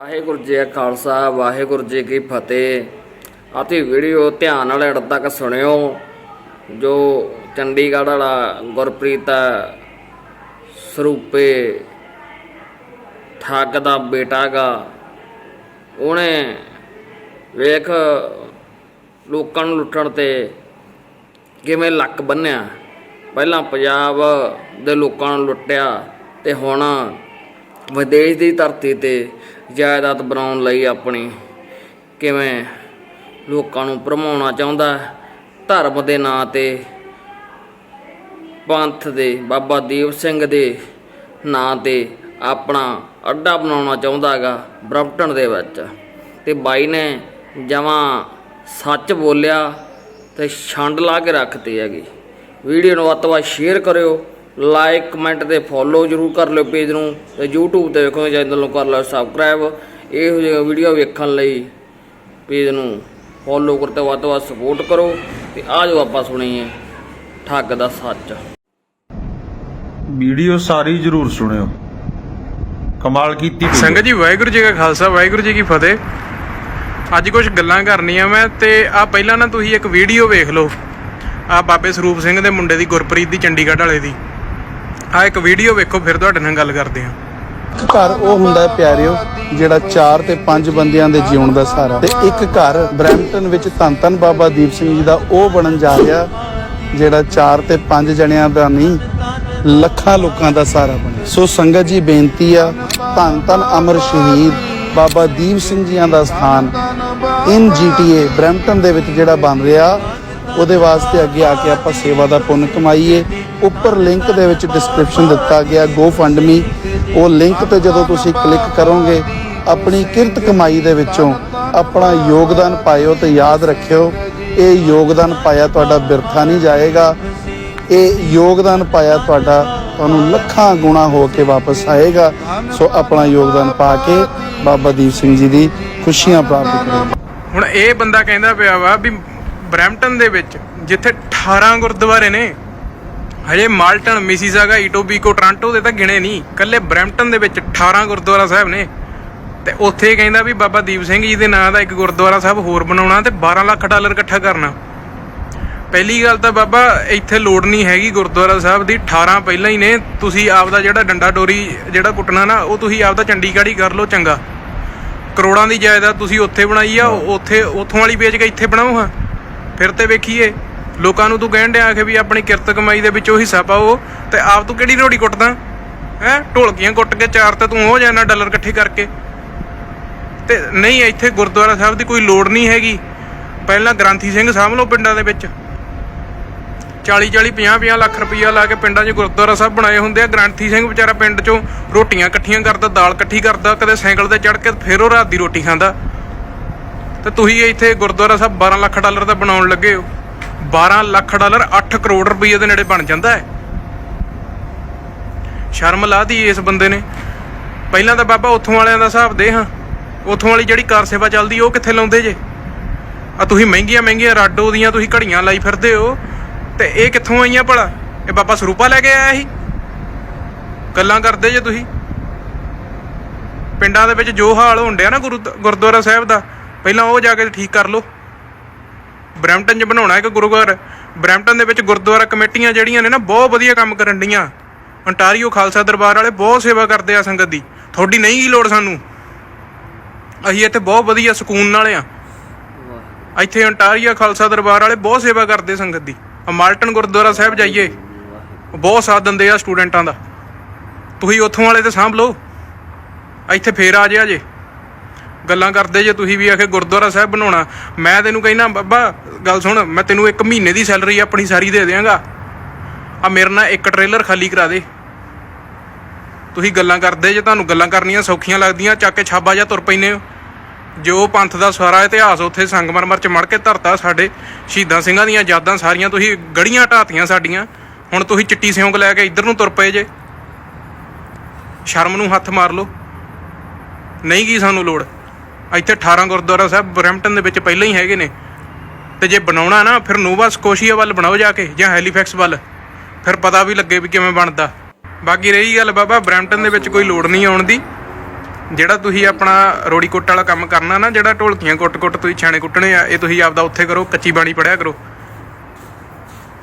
ਵਾਹਿਗੁਰੂ ਜੀ ਕਾ ਖਾਲਸਾ, ਵਾਹਿਗੁਰੂ ਜੀ ਕੀ ਫਤਿਹ। ਅਤੇ ਵੀਡੀਓ ਧਿਆਨ ਨਾਲ ਅੜ ਤੱਕ ਸੁਣਿਓ। ਜੋ ਚੰਡੀਗੜ੍ਹ ਵਾਲਾ ਗੁਰਪ੍ਰੀਤ ਸਰੂਪੇ ਠੱਗ ਦਾ ਬੇਟਾ ਗਾ ਉਹਨੇ ਵੇਖ ਲੋਕਾਂ ਨੂੰ ਲੁੱਟਣ ਤੇ ਕਿਵੇਂ ਲੱਕ ਬੰਨਿਆ। ਪਹਿਲਾਂ ਪੰਜਾਬ ਦੇ ਲੋਕਾਂ ਨੂੰ ਲੁੱਟਿਆ ਤੇ ਹੁਣ ਵਿਦੇਸ਼ ਦੀ ਧਰਤੀ ਤੇ ਜਾਇਦਾਦ ਬਣਾਉਣ ਲਈ ਆਪਣੀ ਕਿਵੇਂ ਲੋਕਾਂ ਨੂੰ ਭਰਮਾਉਣਾ ਚਾਹੁੰਦਾ ਧਰਮ ਦੇ ਨਾਂ ਤੇ ਪੰਥ ਦੇ ਬਾਬਾ ਦੀਪ ਸਿੰਘ ਦੇ ਨਾਂ ਤੇ ਆਪਣਾ ਅੱਡਾ ਬਣਾਉਣਾ ਚਾਹੁੰਦਾ ਹੈਗਾ ਬਰੰਪਟਨ ਦੇ ਵਿੱਚ। ਤੇ ਬਾਈ ਨੇ ਜਮਾਂ ਸੱਚ ਬੋਲਿਆ ਤੇ ਛੰਡ ਲਾ ਕੇ ਰੱਖਤੀ ਹੈਗੀ। ਵੀਡੀਓ ਨੂੰ ਵੱਧ ਤੋਂ ਵੱਧ ਸ਼ੇਅਰ ਕਰਿਓ। ਲਾਈਕ ਕਮੈਂਟ ਤੇ ਫੋਲੋ ਜਰੂਰ ਕਰ ਲਿਓ ਪੇਜ ਨੂੰ ਤੇ YouTube ਤੇ ਵੇਖੋ ਚੈਨਲ ਨੂੰ ਕਰ ਲਿਓ ਸਬਸਕ੍ਰਾਈਬ ਇਹੋ ਜਿਹੀ ਵੀਡੀਓ ਵੇਖਣ ਲਈ ਪੇਜ ਨੂੰ ਫੋਲੋ ਕਰਤੇ ਵੱਧ ਤੋਂ ਵੱਧ ਸਪੋਰਟ ਕਰੋ ਤੇ ਆ ਜੋ ਆਪਾਂ ਸੁਣੀਏ ਠੱਗ ਦਾ ਸੱਚ। ਵੀਡੀਓ ਸਾਰੀ ਜਰੂਰ ਸੁਣਿਓ। ਕਮਾਲ ਕੀਤੀ। ਸੰਗਤ ਜੀ ਵਾਹਿਗੁਰੂ ਜੀ ਕਾ ਖਾਲਸਾ ਵਾਹਿਗੁਰੂ ਜੀ ਕੀ ਫਤਿਹ। ਅੱਜ ਕੁਝ ਗੱਲਾਂ ਕਰਨੀਆਂ ਮੈਂ ਤੇ ਆ ਪਹਿਲਾਂ ਨਾ ਤੁਸੀਂ ਇੱਕ ਵੀਡੀਓ ਵੇਖ ਲਓ। ਆ ਬਾਬੇ ਸਰੂਪ ਸਿੰਘ ਦੇ ਮੁੰਡੇ ਦੀ ਗੁਰਪ੍ਰੀਤ ਦੀ ਚੰਡੀਗੜ੍ਹ ਵਾਲੇ ਦੀ। ਆ ਇੱਕ ਵੀਡੀਓ ਵੇਖੋ, ਫਿਰ ਤੁਹਾਡੇ ਨਾਲ ਗੱਲ ਕਰਦੇ ਹਾਂ। ਇੱਕ ਘਰ ਉਹ ਹੁੰਦਾ ਹੈ ਪਿਆਰਿਓ, ਜਿਹੜਾ 4 ਤੇ 5 ਬੰਦਿਆਂ ਦੇ ਜਿਉਣ ਦਾ ਸਹਾਰਾ। ਤੇ ਇੱਕ ਘਰ ਬਰੈਂਪਟਨ ਵਿੱਚ ਧੰਨ ਧੰਨ ਬਾਬਾ ਦੀਪ ਸਿੰਘ ਜੀ ਦਾ ਉਹ ਬਣਨ ਜਾ ਰਿਹਾ, ਜਿਹੜਾ 4 ਤੇ 5 ਜਣਿਆਂ ਦਾ ਨਹੀਂ, ਲੱਖਾਂ ਲੋਕਾਂ ਦਾ ਸਹਾਰਾ ਬਣੇ ਸੋ ਸੰਗਤ ਜੀ, ਬੇਨਤੀ ਆ, ਧੰਨ ਧੰਨ ਅਮਰ ਸ਼ਹੀਦ ਬਾਬਾ ਦੀਪ ਸਿੰਘ ਜੀਆਂ ਦਾ ਸਥਾਨ ਇਨ ਜੀਟੀਏ ਬਰੈਂਪਟਨ ਦੇ ਵਿੱਚ ਜਿਹੜਾ ਬਣ ਰਿਹਾ, ਉਹਦੇ ਵਾਸਤੇ ਅੱਗੇ ਆ ਕੇ ਆਪਾਂ ਸੇਵਾ ਦਾ ਪੁੰਨ ਕਮਾਈਏ। ਉੱਪਰ ਲਿੰਕ ਦੇ ਵਿੱਚ ਡਿਸਕ੍ਰਿਪਸ਼ਨ ਦਿੱਤਾ ਗਿਆ GoFundMe ਉਹ ਲਿੰਕ ਤੇ ਜਦੋਂ ਤੁਸੀਂ ਕਲਿੱਕ ਕਰੋਗੇ, ਆਪਣੀ ਕਿਰਤ ਕਮਾਈ ਦੇ ਵਿੱਚੋਂ ਆਪਣਾ ਯੋਗਦਾਨ ਪਾਇਓ ਤੇ ਯਾਦ ਰੱਖਿਓ, ਇਹ ਯੋਗਦਾਨ ਪਾਇਆ ਤੁਹਾਡਾ ਬਿਰਥਾ ਨਹੀਂ ਜਾਏਗਾ। ਇਹ ਯੋਗਦਾਨ ਪਾਇਆ ਤੁਹਾਡਾ ਤੁਹਾਨੂੰ ਲੱਖਾਂ ਗੁਣਾ ਹੋ ਕੇ ਵਾਪਸ ਆਏਗਾ। ਸੋ ਆਪਣਾ ਯੋਗਦਾਨ ਪਾ ਕੇ ਬਾਬਾ ਦੀਪ ਸਿੰਘ ਜੀ ਦੀ ਖੁਸ਼ੀਆਂ ਪ੍ਰਾਪਤ ਕਰੋ। ਹੁਣ ਇਹ ਬੰਦਾ ਕਹਿੰਦਾ ਪਿਆ ਵਾ ਵੀ ਬਰੈਂਪਟਨ ਦੇ ਵਿੱਚ, ਜਿੱਥੇ 18 ਗੁਰਦੁਆਰੇ ਨੇ ਹਜੇ ਮਾਲਟਨ ਮਿਸੀਸਾਗਾ ਈਟੋਬੀਕੋ ਟ੍ਰਾਂਟੋ ਦੇ ਤਾਂ ਗਿਣੇ ਨਹੀਂ। ਕੱਲੇ ਬਰੈਂਪਟਨ ਦੇ ਵਿੱਚ 18 ਗੁਰਦੁਆਰਾ ਸਾਹਿਬ ਨੇ। ਤੇ ਉੱਥੇ ਕਹਿੰਦਾ ਵੀ ਬਾਬਾ ਦੀਪ ਸਿੰਘ ਜੀ ਦੇ ਨਾਂ ਦਾ ਇੱਕ ਗੁਰਦੁਆਰਾ ਸਾਹਿਬ ਹੋਰ ਬਣਾਉਣਾ ਤੇ 12 ਲੱਖ ਡਾਲਰ ਇਕੱਠਾ ਕਰਨਾ। ਪਹਿਲੀ ਗੱਲ ਤਾਂ ਬਾਬਾ ਇੱਥੇ ਲੋੜ ਨਹੀਂ ਹੈਗੀ ਗੁਰਦੁਆਰਾ ਸਾਹਿਬ ਦੀ। 18 ਪਹਿਲਾਂ ਹੀ ਨੇ। ਤੁਸੀਂ ਆਪਦਾ ਜਿਹੜਾ ਡੰਡਾ ਡੋਰੀ ਜਿਹੜਾ ਕੁੱਟਣਾ ਨਾ ਉਹ ਤੁਸੀਂ ਆਪਦਾ ਚੰਡੀਗੜ੍ਹ ਹੀ ਕਰ ਲਓ ਚੰਗਾ। ਕਰੋੜਾਂ ਦੀ ਜਾਇਦਾਦ ਤੁਸੀਂ ਉੱਥੇ ਬਣਾਈ ਆ ਉੱਥੇ ਉੱਥੋਂ ਵਾਲੀ ਵੇਚ ਕੇ ਇੱਥੇ ਬਣਾਓ ਹਾਂ। ਫਿਰ ਤੇ ਵੇਖੀਏ। ਲੋਕਾਂ ਨੂੰ ਤੂੰ ਕਹਿਣ ਡਿਆ ਕਿ ਵੀ ਆਪਣੀ ਕਿਰਤ ਕਮਾਈ ਦੇ ਵਿੱਚੋਂ ਹਿੱਸਾ ਪਾਓ, ਤੇ ਆਪ ਤੂੰ ਕਿਹੜੀ ਰੋੜੀ ਕੁੱਟਦਾ? ਹੈ? ਢੋਲਕੀਆਂ ਕੁੱਟ ਕੇ ਚਾਰ ਤੇ ਤੂੰ ਹੋ ਜਾਣਾ ਡਾਲਰ ਇਕੱਠੇ ਕਰਕੇ? ਤੇ ਨਹੀਂ, ਇੱਥੇ ਗੁਰਦੁਆਰਾ ਸਾਹਿਬ ਦੀ ਕੋਈ ਲੋੜ ਨਹੀਂ ਹੈਗੀ। ਪਹਿਲਾਂ ਗ੍ਰਾਂਥੀ ਸਿੰਘ ਸਾਂਭ ਲਓ ਪਿੰਡਾਂ ਦੇ ਵਿੱਚ। 40 40 50 50 ਲੱਖ ਰੁਪਈਆ ਲਾ ਕੇ ਪਿੰਡਾਂ 'ਚ ਗੁਰਦੁਆਰਾ ਸਾਹਿਬ ਬਣਾਏ ਹੁੰਦੇ ਆ। ਗ੍ਰਾਂਥੀ ਸਿੰਘ ਵਿਚਾਰਾ ਪਿੰਡ 'ਚੋਂ ਰੋਟੀਆਂ ਇਕੱਠੀਆਂ ਕਰਦਾ, ਦਾਲ ਇਕੱਠੀ ਕਰਦਾ, ਕਦੇ ਸਾਈਕਲ ਤੇ ਚੜ ਕੇ ਫੇਰ ਉਹ ਰਾਤ ਦੀ ਰੋਟੀ ਖਾਂਦਾ। ਤੇ ਤੁਸੀਂ ਇੱਥੇ ਗੁਰਦੁਆਰਾ ਸਾਹਿਬ 12 ਲੱਖ ਡਾਲਰ ਦਾ ਬਣਾਉਣ ਲੱਗੇ ਹੋ। 12 ਲੱਖ ਡਾਲਰ 8 ਕਰੋੜ ਰੁਪਈਏ ਦੇ ਨੇੜੇ ਬਣ ਜਾਂਦਾ ਹੈ। ਸ਼ਰਮ ਲਾਦੀ ਇਸ ਬੰਦੇ ਨੇ। ਪਹਿਲਾਂ ਤਾਂ ਬਾਬਾ ਉੱਥੋਂ ਵਾਲਿਆਂ ਦਾ ਹਿਸਾਬ ਦੇ ਹਾਂ। ਉੱਥੋਂ ਵਾਲੀ ਜਿਹੜੀ ਕਾਰ ਸੇਵਾ ਚੱਲਦੀ, ਉਹ ਕਿੱਥੇ ਲਾਉਂਦੇ ਜੇ? ਆ ਤੁਸੀਂ ਮਹਿੰਗੀਆਂ ਮਹਿੰਗੀਆਂ ਰਾਡੋ ਦੀਆਂ ਤੁਸੀਂ ਘੜੀਆਂ ਲਾਈ ਫਿਰਦੇ ਹੋ, ਤੇ ਇਹ ਕਿੱਥੋਂ ਆਈਆਂ ਭਲਾ? ਇਹ ਬਾਬਾ ਸਰੂਪਾ ਲੈ ਕੇ ਆਇਆ ਸੀ। ਗੱਲਾਂ ਕਰਦੇ ਜੇ ਤੁਸੀਂ। ਪਿੰਡਾਂ ਦੇ ਵਿੱਚ ਜੋ ਹਾਲ ਹੋਣ ਡਿਆ ਨਾ ਗੁਰੂ ਗੁਰਦੁਆਰਾ ਸਾਹਿਬ ਦਾ, ਪਹਿਲਾਂ ਉਹ ਜਾ ਕੇ ਠੀਕ ਕਰ ਲਓ। ਬਰੈਂਪਟਨ 'ਚ ਬਣਾਉਣਾ ਇੱਕ ਗੁਰੂਘਰ। ਬਰੈਂਪਟਨ ਦੇ ਵਿੱਚ ਗੁਰਦੁਆਰਾ ਕਮੇਟੀਆਂ ਜਿਹੜੀਆਂ ਨੇ ਨਾ ਬਹੁਤ ਵਧੀਆ ਕੰਮ ਕਰਨ ਡੀਆਂ। ਅੰਟਾਰੀਓ ਖਾਲਸਾ ਦਰਬਾਰ ਵਾਲੇ ਬਹੁਤ ਸੇਵਾ ਕਰਦੇ ਆ ਸੰਗਤ ਦੀ। ਤੁਹਾਡੀ ਨਹੀਂ ਕੀ ਲੋੜ ਸਾਨੂੰ। ਅਸੀਂ ਇੱਥੇ ਬਹੁਤ ਵਧੀਆ ਸਕੂਨ ਨਾਲ ਆ। ਇੱਥੇ ਅੰਟਾਰੀਆ ਖਾਲਸਾ ਦਰਬਾਰ ਵਾਲੇ ਬਹੁਤ ਸੇਵਾ ਕਰਦੇ ਸੰਗਤ ਦੀ। ਆ ਮਾਲਟਨ ਗੁਰਦੁਆਰਾ ਸਾਹਿਬ ਜਾਈਏ। ਬਹੁਤ ਸਾਥ ਦਿੰਦੇ ਆ ਸਟੂਡੈਂਟਾਂ ਦਾ। ਤੁਸੀਂ ਉੱਥੋਂ ਵਾਲੇ ਤੇ ਸਾਂਭ ਲਓ। ਇੱਥੇ ਫੇਰ ਆ ਜਿਆ ਜੇ ਗੱਲਾਂ ਕਰਦੇ ਜੇ ਤੁਸੀਂ ਵੀ ਆਖੇ ਗੁਰਦੁਆਰਾ ਸਾਹਿਬ ਬਣਾਉਣਾ। ਮੈਂ ਤੈਨੂੰ ਕਹਿੰਦਾ, ਬਾਬਾ, ਗੱਲ ਸੁਣ, ਮੈਂ ਤੈਨੂੰ ਇੱਕ ਮਹੀਨੇ ਦੀ ਸੈਲਰੀ ਆਪਣੀ ਸਾਰੀ ਦੇ ਦਿਆਂਗਾ। ਆ ਮੇਰੇ ਨਾਲ ਇੱਕ ਟ੍ਰੇਲਰ ਖਾਲੀ ਕਰਾ ਦੇ। ਤੁਸੀਂ ਗੱਲਾਂ ਕਰਦੇ ਜੇ, ਤੁਹਾਨੂੰ ਗੱਲਾਂ ਕਰਨੀਆਂ ਸੌਖੀਆਂ ਲੱਗਦੀਆਂ, ਚੱਕ ਕੇ ਛਾਬਾ ਜਾਂ ਤੁਰ ਪੈਨੇ ਹੋ। ਜੋ ਪੰਥ ਦਾ ਸਾਰਾ ਇਤਿਹਾਸ ਉੱਥੇ ਸੰਗਮਰਮਰ ਚ ਮੜ ਕੇ ਧਰਤਾ ਸਾਡੇ, ਸ਼ਹੀਦਾਂ ਸਿੰਘਾਂ ਦੀਆਂ ਯਾਦਾਂ ਸਾਰੀਆਂ, ਤੁਸੀਂ ਗੜੀਆਂ ਢਾਤੀਆਂ ਸਾਡੀਆਂ। ਹੁਣ ਤੁਸੀਂ ਚਿੱਟੀ ਸਿਉਂਕ ਲੈ ਕੇ ਇੱਧਰ ਨੂੰ ਤੁਰ ਪਏ ਜੇ। ਸ਼ਰਮ ਨੂੰ ਹੱਥ ਮਾਰ ਲਓ। ਨਹੀਂ ਕੀ ਸਾਨੂੰ ਲੋੜ। ਇੱਥੇ 18 ਗੁਰਦੁਆਰਾ ਸਾਹਿਬ ਬਰੈਂਪਟਨ ਦੇ ਵਿੱਚ ਪਹਿਲਾਂ ਹੀ ਹੈਗੇ ਨੇ। ਤੇ ਜੇ ਬਣਾਉਣਾ ਨਾ, ਫਿਰ ਨੋਵਾ ਸਕੋਸ਼ੀਆ ਵੱਲ ਬਣਾਓ ਜਾ ਕੇ, ਜਾਂ ਹੈਲੀਫੈਕਸ ਵੱਲ। ਫਿਰ ਪਤਾ ਵੀ ਲੱਗੇ ਵੀ ਕਿਵੇਂ ਬਣਦਾ। ਬਾਕੀ ਰਹੀ ਗੱਲ ਬਾਬਾ, ਬਰੈਂਪਟਨ ਦੇ ਵਿੱਚ ਕੋਈ ਲੋੜ ਨਹੀਂ ਆਉਣ ਦੀ। ਜਿਹੜਾ ਤੁਸੀਂ ਆਪਣਾ ਰੋੜੀ ਕੁੱਟ ਵਾਲਾ ਕੰਮ ਕਰਨਾ ਨਾ, ਜਿਹੜਾ ਢੋਲਕੀਆਂ ਕੁੱਟ-ਕੁੱਟ ਤੁਸੀਂ ਛਾਣੇ ਕੁੱਟਣੇ ਆ, ਇਹ ਤੁਸੀਂ ਆਪਦਾ ਉੱਥੇ ਕਰੋ, ਕੱਚੀ ਬਾਣੀ ਪੜਿਆ ਕਰੋ।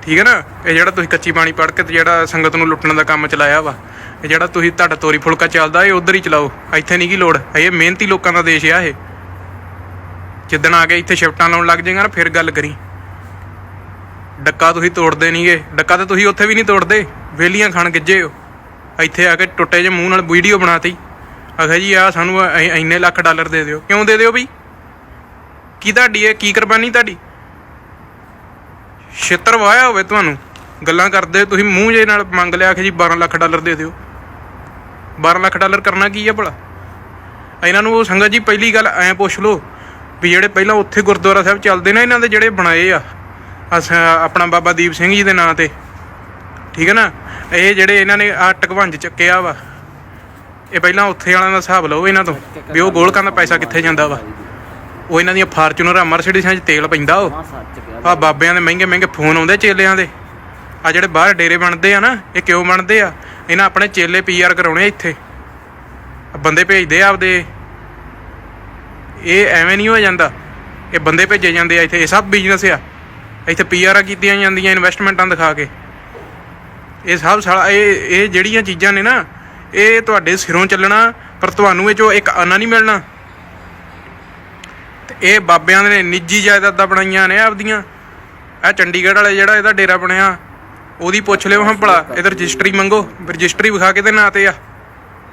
ਠੀਕ ਹੈ ਨਾ? ਇਹ ਜਿਹੜਾ ਤੁਸੀਂ ਕੱਚੀ ਬਾਣੀ ਪੜ੍ਹ ਕੇ ਤੇ ਜਿਹੜਾ ਸੰਗਤ ਨੂੰ ਲੁੱਟਣ ਦਾ ਕੰਮ ਚਲਾਇਆ ਵਾ। ਇਹ ਜਿਹੜਾ ਤੁਸੀਂ ਤੁਹਾਡਾ ਤੋਰੀ ਫੁਲਕਾ ਚੱਲਦਾ, ਇਹ ਉਧਰ ਹੀ ਚਲਾਓ। ਇੱਥੇ ਨਹੀਂ ਕੀ ਲੋੜ। ਇਹ ਮਿਹਨਤੀ ਲੋਕਾਂ ਦਾ ਦੇਸ਼ ਆ ਇਹ। ਜਿੱਦਣ ਆ ਕੇ ਇੱਥੇ ਸ਼ਿਫਟਾਂ ਲਾਉਣ ਲੱਗ ਜਾਏਗਾ ਨਾ, ਫਿਰ ਗੱਲ ਕਰੀ। ਡੱਕਾ ਤੁਸੀਂ ਤੋੜਦੇ ਨਹੀਂਗੇ ਡੱਕਾ ਤਾਂ ਤੁਸੀਂ ਉੱਥੇ ਵੀ ਨਹੀਂ ਤੋੜਦੇ। ਵੇਲੀਆਂ ਖਾਣ ਗਿੱਜੇ ਹੋ। ਇੱਥੇ ਆ ਕੇ ਟੁੱਟੇ ਜੇ ਮੂੰਹ ਨਾਲ ਵੀਡੀਓ ਬਣਾਤੀ। ਆਖਿਆ ਜੀ ਆ ਸਾਨੂੰ ਇੰਨੇ ਲੱਖ ਡਾਲਰ ਦੇ ਦਿਓ। ਕਿਉਂ ਦੇ ਦਿਓ ਬਈ? ਕੀ ਤੁਹਾਡੀ ਇਹ, ਕੀ ਕੁਰਬਾਨੀ ਤੁਹਾਡੀ? ਛਿੱਤਰ ਵਾਇਆ ਹੋਵੇ ਤੁਹਾਨੂੰ। ਗੱਲਾਂ ਕਰਦੇ ਤੁਸੀਂ ਮੂੰਹ ਜੇ ਨਾਲ ਮੰਗ ਲਿਆ ਕਿ ਜੀ 12 ਲੱਖ ਡਾਲਰ ਦੇ ਦਿਓ। 12 ਲੱਖ ਡਾਲਰ ਕਰਨਾ ਕੀ ਆ ਭਲਾ? ਇਹਨਾਂ ਨੂੰ ਉਹ ਸੰਗਤ ਜੀ ਪਹਿਲੀ ਗੱਲ ਐ ਪੁੱਛ ਲਓ ਵੀ ਜਿਹੜੇ ਪਹਿਲਾਂ ਉੱਥੇ ਗੁਰਦੁਆਰਾ ਸਾਹਿਬ ਚੱਲਦੇ ਨੇ, ਇਹਨਾਂ ਦੇ ਜਿਹੜੇ ਬਣਾਏ ਆ ਅਸ ਆਪਣਾ ਬਾਬਾ ਦੀਪ ਸਿੰਘ ਜੀ ਦੇ ਨਾਂ ਤੇ। ਠੀਕ ਹੈ ਨਾ? ਇਹ ਜਿਹੜੇ ਇਹਨਾਂ ਨੇ ਆ ਟਕਵੰਜ ਚੱਕਿਆ ਵਾ, ਇਹ ਪਹਿਲਾਂ ਉੱਥੇ ਵਾਲਿਆਂ ਦਾ ਹਿਸਾਬ ਲਓ ਇਹਨਾਂ ਤੋਂ, ਵੀ ਉਹ ਗੋਲਕਾਂ ਦਾ ਪੈਸਾ ਕਿੱਥੇ ਜਾਂਦਾ ਵਾ। ਉਹ ਇਹਨਾਂ ਦੀਆਂ ਫਾਰਚੂਨਰ ਮਰਸੀਡੀਜ਼ਾਂ 'ਚ ਤੇਲ ਪੈਂਦਾ ਉਹ। ਆ ਬਾਬਿਆਂ ਦੇ ਮਹਿੰਗੇ ਮਹਿੰਗੇ ਫੋਨ ਆਉਂਦੇ ਚੇਲਿਆਂ ਦੇ। ਆ ਜਿਹੜੇ ਬਾਹਰ ਡੇਰੇ ਬਣਦੇ ਆ ਨਾ, ਇਹ ਕਿਉਂ ਬਣਦੇ ਆ? ਇਹਨਾਂ ਆਪਣੇ ਚੇਲੇ ਪੀਆਰ ਕਰਾਉਣੇ ਆ ਇੱਥੇ। ਬੰਦੇ ਭੇਜਦੇ ਆ ਆਪਦੇ। ਇਹ ਐਵੇਂ ਨਹੀਂ ਹੋ ਜਾਂਦਾ। ਇਹ ਬੰਦੇ ਭੇਜੇ ਜਾਂਦੇ ਆ ਇੱਥੇ। ਇਹ ਸਭ ਬਿਜ਼ਨਸ ਆ। ਇੱਥੇ ਪੀਆਰਾਂ ਕੀਤੀਆਂ ਜਾਂਦੀਆਂ ਇਨਵੈਸਟਮੈਂਟਾਂ ਦਿਖਾ ਕੇ। ਇਹ ਸਭ ਸਾਲਾ ਇਹ ਇਹ ਜਿਹੜੀਆਂ ਚੀਜ਼ਾਂ ਨੇ ਨਾ, ਇਹ ਤੁਹਾਡੇ ਸਿਰੋਂ ਚੱਲਣਾ, ਪਰ ਤੁਹਾਨੂੰ ਇਹ ਚੋਂ ਇੱਕ ਆਨਾ ਨਹੀਂ ਮਿਲਣਾ। ਤੇ ਇਹ ਬਾਬਿਆਂ ਨੇ ਨਿੱਜੀ ਜਾਇਦਾਦਾਂ ਬਣਾਈਆਂ ਨੇ ਆਪਦੀਆਂ। ਇਹ ਚੰਡੀਗੜ੍ਹ ਵਾਲੇ ਜਿਹੜਾ ਇਹਦਾ ਡੇਰਾ ਬਣਿਆ। ਉਹਦੀ ਪੁੱਛ ਲਿਓ ਹਾਂ ਭਲਾ ਇਹਦੇ ਰਜਿਸਟਰੀ ਮੰਗੋ, ਰਜਿਸਟਰੀ ਵਿਖਾ ਕੇ ਤੇ ਨਾਂ ਤੇ ਆ।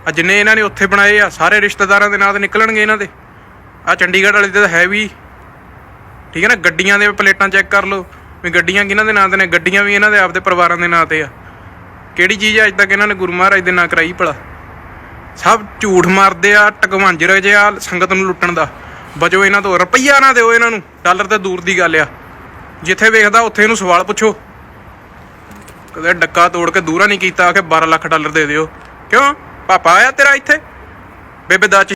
ਆ ਜਿੰਨੇ ਇਹਨਾਂ ਨੇ ਉੱਥੇ ਬਣਾਏ ਆ, ਸਾਰੇ ਰਿਸ਼ਤੇਦਾਰਾਂ ਦੇ ਨਾਂ ਤੇ ਨਿਕਲਣਗੇ ਇਹਨਾਂ ਦੇ। ਆ ਚੰਡੀਗੜ੍ਹ ਵਾਲੇ ਤੇ ਤਾਂ ਹੈ ਵੀ। ਠੀਕ ਹੈ ਨਾ, ਗੱਡੀਆਂ ਦੇ ਪਲੇਟਾਂ ਚੈੱਕ ਕਰ ਲਓ, ਵੀ ਗੱਡੀਆਂ ਕਿਹਨਾਂ ਦੇ ਨਾਂ ਤੇ ਨੇ, ਗੱਡੀਆਂ ਵੀ ਇਹਨਾਂ ਦੇ ਆਪਦੇ ਪਰਿਵਾਰਾਂ ਦੇ ਨਾਂ ਤੇ ਆ। ਕਿਹੜੀ ਚੀਜ਼ ਆ ਅੱਜ ਤੱਕ ਇਹਨਾਂ ਨੇ ਗੁਰੂ ਮਹਾਰਾਜ ਦੇ ਨਾਂ ਕਰਾਈ ਭਲਾ? ਸਭ ਝੂਠ ਮਾਰਦੇ ਆ ਟਕਵਾਂਜਰ ਜੇ ਆ ਸੰਗਤ ਨੂੰ ਲੁੱਟਣ ਦਾ। ਬਚੋ ਇਹਨਾਂ ਤੋਂ, ਰੁਪਈਆ ਨਾ ਦਿਓ ਇਹਨਾਂ ਨੂੰ, ਡਾਲਰ ਤਾਂ ਦੂਰ ਦੀ ਗੱਲ ਆ। ਜਿੱਥੇ ਵੇਖਦਾ ਉੱਥੇ ਇਹਨੂੰ ਸਵਾਲ ਪੁੱਛੋ। ਕਦੇ ਡੱਕਾ ਤੋੜ ਕੇ ਦੂਰਾ ਨਹੀਂ ਕੀਤਾ ਕਿ 12 ਲੱਖ ਡਾਲਰ ਦੇ ਦਿਓ। ਕਿਉਂ? ਪਾਪਾ ਆਇਆ ਤੇਰਾ ਇੱਥੇ? ਬੇਬੇ ਦਾਚੀ